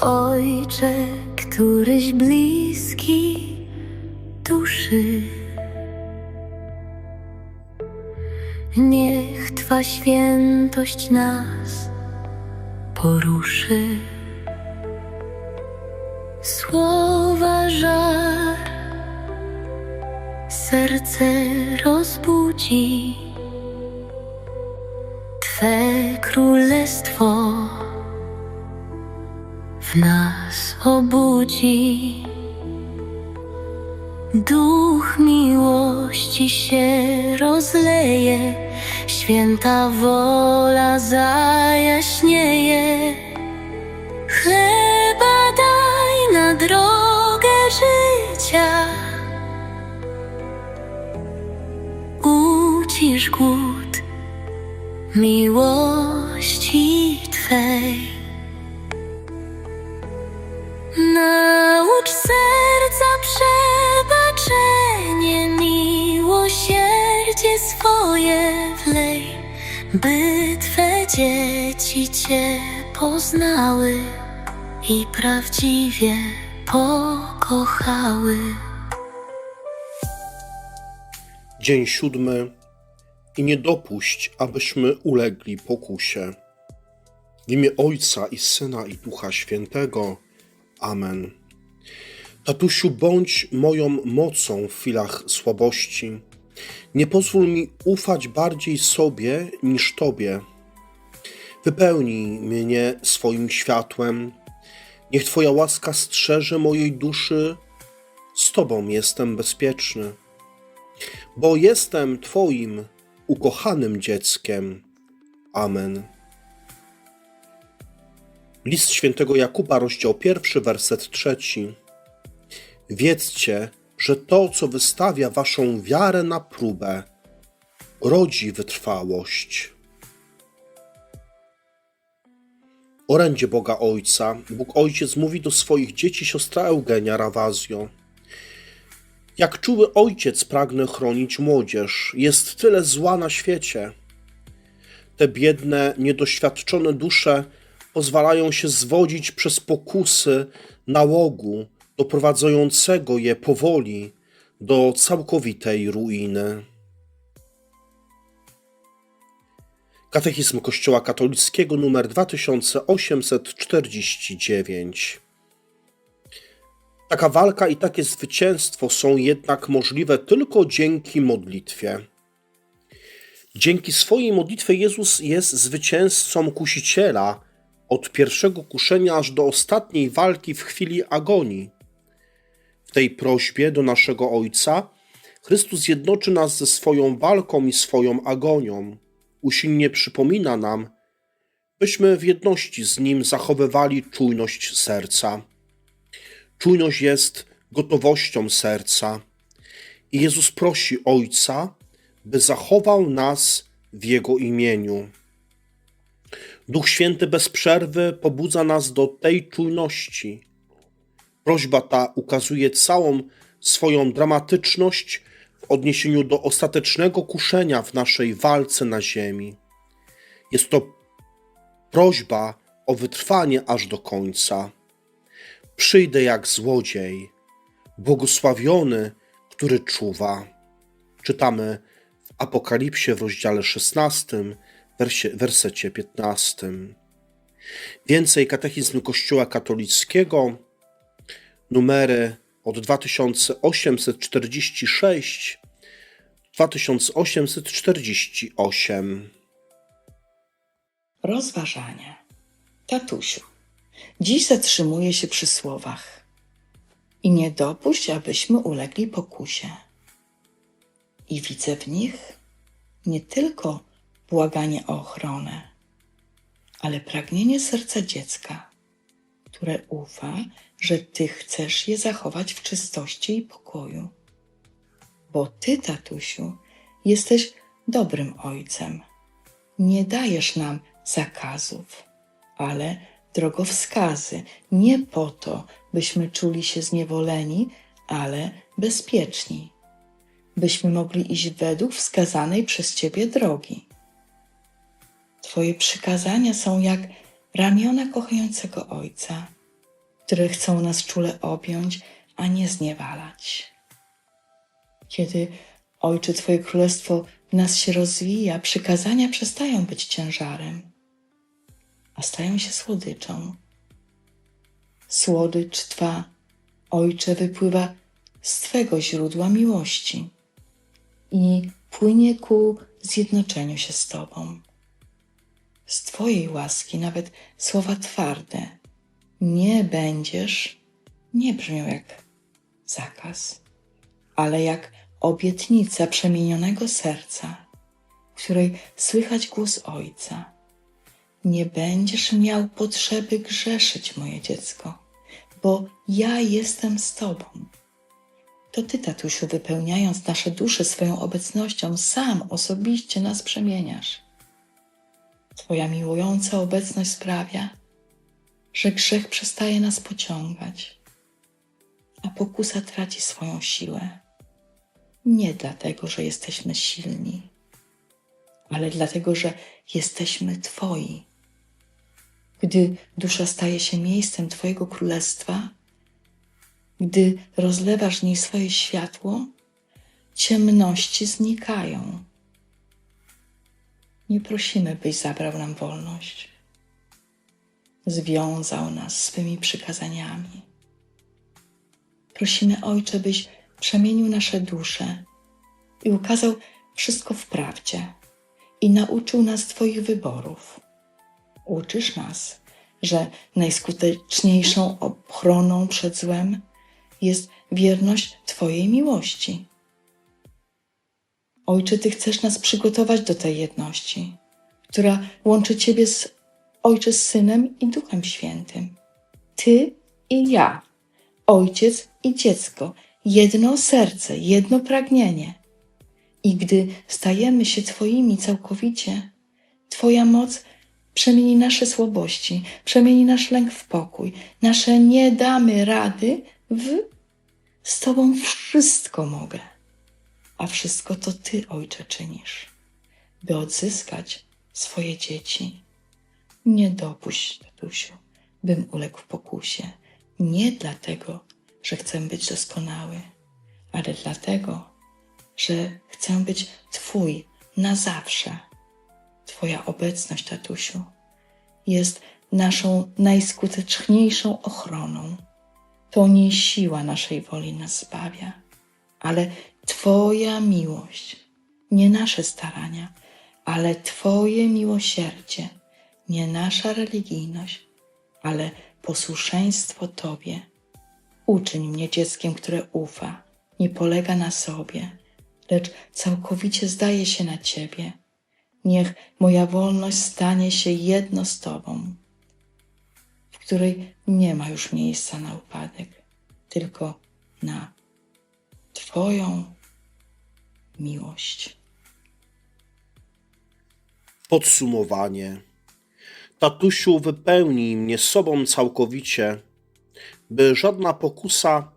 Ojcze, któryś bliski duszy. Niech Twa świętość nas poruszy. Słowa żar serce rozbudzi. Twe królestwo nas obudzi. Duch miłości się rozleje, święta wola zajaśnieje. Chleba daj na drogę życia, ucisz głód miłości Twej. By Twe dzieci Cię poznały i prawdziwie pokochały. Dzień siódmy. I nie dopuść, abyśmy ulegli pokusie. W imię Ojca i Syna i Ducha Świętego. Amen. Tatusiu, bądź moją mocą w chwilach słabości. Nie pozwól mi ufać bardziej sobie niż Tobie. Wypełnij mnie swoim światłem. Niech Twoja łaska strzeże mojej duszy. Z Tobą jestem bezpieczny bo jestem Twoim ukochanym dzieckiem. Amen. List świętego Jakuba, rozdział pierwszy, werset trzeci. Wiedzcie, że to, co wystawia Waszą wiarę na próbę, rodzi wytrwałość. Orędzie Boga Ojca, Bóg Ojciec mówi do swoich dzieci siostra Eugenia Rawazjo. Jak czuły ojciec pragnę chronić młodzież. Jest tyle zła na świecie. Te biedne, niedoświadczone dusze pozwalają się zwodzić przez pokusy nałogu, doprowadzającego je powoli do całkowitej ruiny. Katechizm Kościoła Katolickiego numer 2849 Taka walka i takie zwycięstwo są jednak możliwe tylko dzięki modlitwie. Dzięki swojej modlitwie Jezus jest zwycięzcą kusiciela od pierwszego kuszenia aż do ostatniej walki w chwili agonii. Tej prośbie do naszego Ojca Chrystus jednoczy nas ze swoją walką i swoją agonią. Usilnie przypomina nam, byśmy w jedności z Nim zachowywali czujność serca. Czujność jest gotowością serca. I Jezus prosi Ojca, by zachował nas w Jego imieniu. Duch Święty bez przerwy pobudza nas do tej czujności. Prośba ta ukazuje całą swoją dramatyczność w odniesieniu do ostatecznego kuszenia w naszej walce na ziemi. Jest to prośba o wytrwanie aż do końca. Przyjdę jak złodziej, błogosławiony, który czuwa. Czytamy w Apokalipsie w rozdziale 16, wersie, wersecie 15. Więcej katechizmu Kościoła katolickiego, numery od 2846 2848. Rozważanie. Tatusiu, dziś zatrzymuję się przy słowach i nie dopuść, abyśmy ulegli pokusie. I widzę w nich nie tylko błaganie o ochronę, ale pragnienie serca dziecka, które ufa, że Ty chcesz je zachować w czystości i pokoju. Bo Ty, tatusiu, jesteś dobrym ojcem. Nie dajesz nam zakazów, ale drogowskazy, nie po to, byśmy czuli się zniewoleni, ale bezpieczni, byśmy mogli iść według wskazanej przez Ciebie drogi. Twoje przykazania są jak ramiona kochającego ojca, które chcą nas czule objąć, a nie zniewalać. Kiedy, Ojcze, Twoje królestwo w nas się rozwija, przykazania przestają być ciężarem, a stają się słodyczą. Słodycz Twa, Ojcze, wypływa z Twego źródła miłości i płynie ku zjednoczeniu się z Tobą. Z Twojej łaski nawet słowa twarde nie będziesz nie brzmią jak zakaz, ale jak obietnica przemienionego serca, w której słychać głos Ojca. Nie będziesz miał potrzeby grzeszyć, moje dziecko, bo ja jestem z Tobą. To Ty, tatusiu, wypełniając nasze dusze swoją obecnością, sam osobiście nas przemieniasz. Twoja miłująca obecność sprawia, że grzech przestaje nas pociągać, a pokusa traci swoją siłę. Nie dlatego, że jesteśmy silni, ale dlatego, że jesteśmy Twoi. Gdy dusza staje się miejscem Twojego królestwa, gdy rozlewasz w niej swoje światło, ciemności znikają. Nie prosimy, byś zabrał nam wolność. Związał nas swymi przykazaniami. Prosimy, Ojcze, byś przemienił nasze dusze i ukazał wszystko w prawdzie i nauczył nas Twoich wyborów. Uczysz nas, że najskuteczniejszą ochroną przed złem jest wierność Twojej miłości. Ojcze, Ty chcesz nas przygotować do tej jedności, która łączy Ciebie z Ojcze z Synem i Duchem Świętym. Ty i ja, Ojciec i dziecko, jedno serce, jedno pragnienie. I gdy stajemy się Twoimi całkowicie, Twoja moc przemieni nasze słabości, przemieni nasz lęk w pokój, nasze nie damy rady w z Tobą wszystko mogę, a wszystko to Ty, Ojcze, czynisz, by odzyskać swoje dzieci. Nie dopuść, tatusiu, bym uległ pokusie. Nie dlatego, że chcę być doskonały, ale dlatego, że chcę być Twój na zawsze. Twoja obecność, tatusiu, jest naszą najskuteczniejszą ochroną. To nie siła naszej woli nas zbawia, ale Twoja miłość, nie nasze starania, ale Twoje miłosierdzie, nie nasza religijność, ale posłuszeństwo Tobie. Uczyń mnie dzieckiem, które ufa, nie polega na sobie, lecz całkowicie zdaje się na Ciebie. Niech moja wolność stanie się jedno z Tobą, w której nie ma już miejsca na upadek, tylko na Twoją miłość. Podsumowanie. Tatusiu, wypełnij mnie sobą całkowicie, by żadna pokusa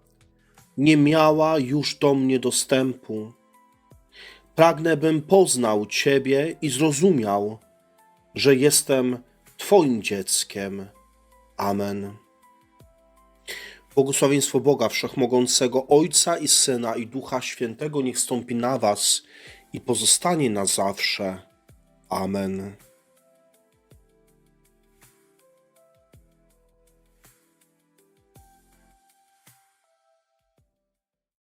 nie miała już do mnie dostępu. Pragnę, bym poznał Ciebie i zrozumiał, że jestem Twoim dzieckiem. Amen. Błogosławieństwo Boga Wszechmogącego, Ojca i Syna i Ducha Świętego niech stąpi na Was i pozostanie na zawsze. Amen.